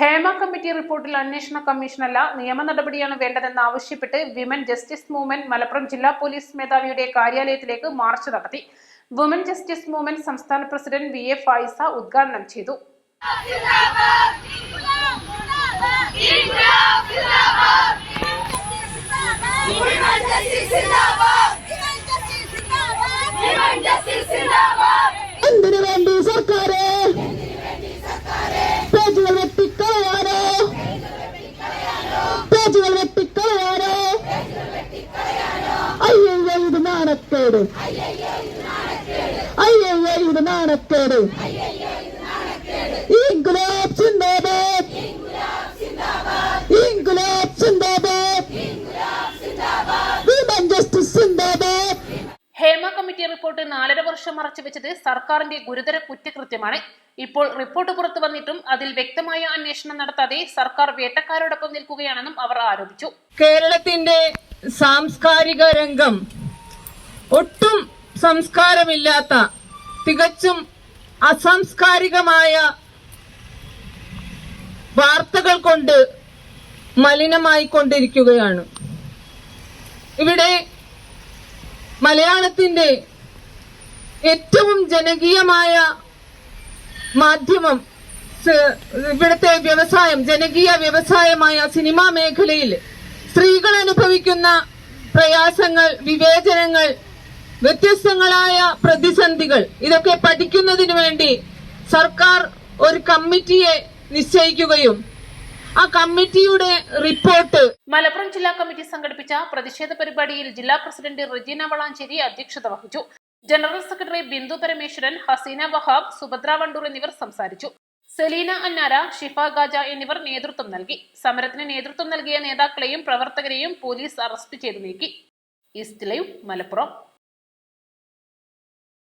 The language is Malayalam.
ഹേമ കമ്മിറ്റി റിപ്പോർട്ടിൽ അന്വേഷണ കമ്മീഷനല്ല നിയമ നടപടിയാണ് വേണ്ടതെന്ന് ആവശ്യപ്പെട്ട് വിമൻ ജസ്റ്റിസ് മൂവ്മെന്റ് മലപ്പുറം ജില്ലാ പോലീസ് മേധാവിയുടെ കാര്യാലയത്തിലേക്ക് മാർച്ച് നടത്തി. വുമൻ ജസ്റ്റിസ് മൂവ്മെന്റ് സംസ്ഥാന പ്രസിഡന്റ് വി എ ഫായിസ ഉദ്ഘാടനം ചെയ്തു. എന്തിനു വേണ്ടി സർക്കാര് പേജുകൾ വെട്ടിക്കളയാനോ പേജുകൾ വെട്ടിക്കളയാനോ? അയ്യോ ഇത് നാണക്കേട്. അയ്യോ ഇത് നാണക്കേട്. ഈ സിന്ദാബാദ് റിപ്പോർട്ട് നാലര വർഷം മറച്ചുവെച്ചത് സർക്കാരിന്റെ ഗുരുതര കുറ്റകൃത്യമാണ്. ഇപ്പോൾ റിപ്പോർട്ട് പുറത്തു വന്നിട്ടും അതിൽ വ്യക്തമായ അന്വേഷണം നടത്താതെ സർക്കാർ വേട്ടക്കാരോടൊപ്പം നിൽക്കുകയാണെന്നും അവർ ആരോപിച്ചു. കേരളത്തിന്റെ സാംസ്കാരിക രംഗം ഒട്ടും സംസ്കാരമില്ലാത്ത തികച്ചും അസംസ്കാരികമായ വാർത്തകൾ കൊണ്ട് മലിനമായി കൊണ്ടിരിക്കുകയാണ്. ഇവിടെ മലയാളത്തിന്റെ ഏറ്റവും ജനകീയമായ മാധ്യമം ഇവിടുത്തെ വ്യവസായം ജനകീയ വ്യവസായമായ സിനിമാ മേഖലയിൽ സ്ത്രീകൾ അനുഭവിക്കുന്ന പ്രയാസങ്ങൾ വിവേചനങ്ങൾ വ്യത്യസ്തങ്ങളായ പ്രതിസന്ധികൾ ഇതൊക്കെ പഠിക്കുന്നതിന് വേണ്ടി സർക്കാർ ഒരു കമ്മിറ്റിയെ നിശ്ചയിക്കുകയും ആ കമ്മിറ്റിയുടെ റിപ്പോർട്ട് മലപ്പുറം ജില്ലാ കമ്മിറ്റി സംഘടിപ്പിച്ച പ്രതിഷേധ പരിപാടിയിൽ ജില്ലാ പ്രസിഡന്റ് റജീന വളാഞ്ചേരി അധ്യക്ഷത വഹിച്ചു. ജനറൽ സെക്രട്ടറി ബിന്ദു പരമേശ്വരൻ ഹസീന വഹാബ് സുഭദ്ര വണ്ടൂർ എന്നിവർ സംസാരിച്ചു. സെലീന അന്നാര ഷിഫ ഗാജ എന്നിവർ നേതൃത്വം നൽകി. സമരത്തിന് നേതൃത്വം നൽകിയ നേതാക്കളെയും പ്രവർത്തകരെയും പോലീസ് അറസ്റ്റ് ചെയ്തു നീക്കി. East live Malappuram.